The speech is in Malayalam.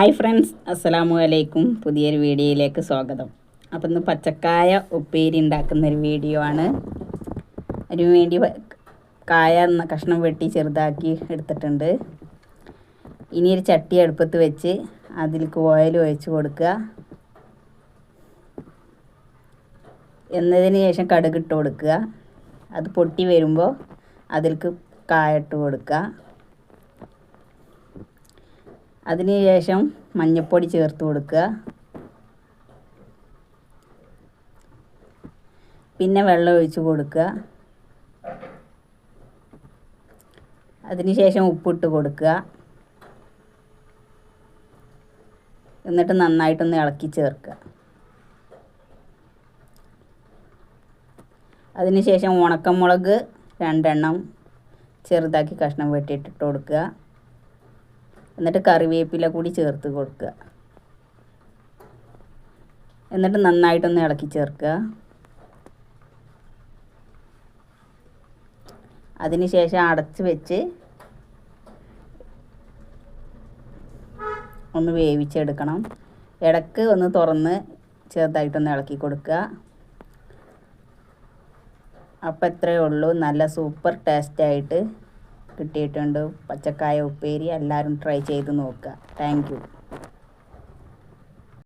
ഹായ് ഫ്രണ്ട്സ് അസ്സലാമു അലൈക്കും. പുതിയൊരു വീഡിയോയിലേക്ക് സ്വാഗതം. അപ്പം ഇന്ന് പച്ചക്കായ ഉപ്പേരി ഉണ്ടാക്കുന്നൊരു വീഡിയോ ആണ്. അതിനു വേണ്ടി കായ എന്ന കഷ്ണം വെട്ടി ചെറുതാക്കി എടുത്തിട്ടുണ്ട്. ഇനി ഒരു ചട്ടി അടുപ്പത്ത് വെച്ച് അതിലേക്ക് ഓയിൽ ഒഴിച്ച് കൊടുക്കുക. എന്നതിന് ശേഷം കടുകിട്ട് കൊടുക്കുക. അത് പൊട്ടി വരുമ്പോൾ അതിലേക്ക് കായ ഇട്ട് കൊടുക്കുക. അതിനുശേഷം മഞ്ഞൾപ്പൊടി ചേർത്ത് കൊടുക്കുക. പിന്നെ വെള്ളം ഒഴിച്ച് കൊടുക്കുക. അതിനുശേഷം ഉപ്പിട്ട് കൊടുക്കുക. എന്നിട്ട് നന്നായിട്ടൊന്ന് ഇളക്കി ചേർക്കുക. അതിനുശേഷം ഉണക്കമുളക് രണ്ടെണ്ണം ചെറുതാക്കി കഷ്ണം വെട്ടിയിട്ടിട്ട് കൊടുക്കുക. എന്നിട്ട് കറിവേപ്പില കൂടി ചേർത്ത് കൊടുക്കുക. എന്നിട്ട് നന്നായിട്ടൊന്ന് ഇളക്കി ചേർക്കുക. അതിനുശേഷം അടച്ച് വെച്ച് ഒന്ന് വേവിച്ചെടുക്കണം. ഇടയ്ക്ക് ഒന്ന് തുറന്ന് ചെറുതായിട്ടൊന്ന് ഇളക്കി കൊടുക്കുക. അപ്പം എത്രയേ ഉള്ളൂ. നല്ല സൂപ്പർ ടേസ്റ്റായിട്ട് കിട്ടിയിട്ടുണ്ട്. പച്ചക്കായ ഉപ്പേരി എല്ലാവരും ട്രൈ ചെയ്ത് നോക്കുക. താങ്ക്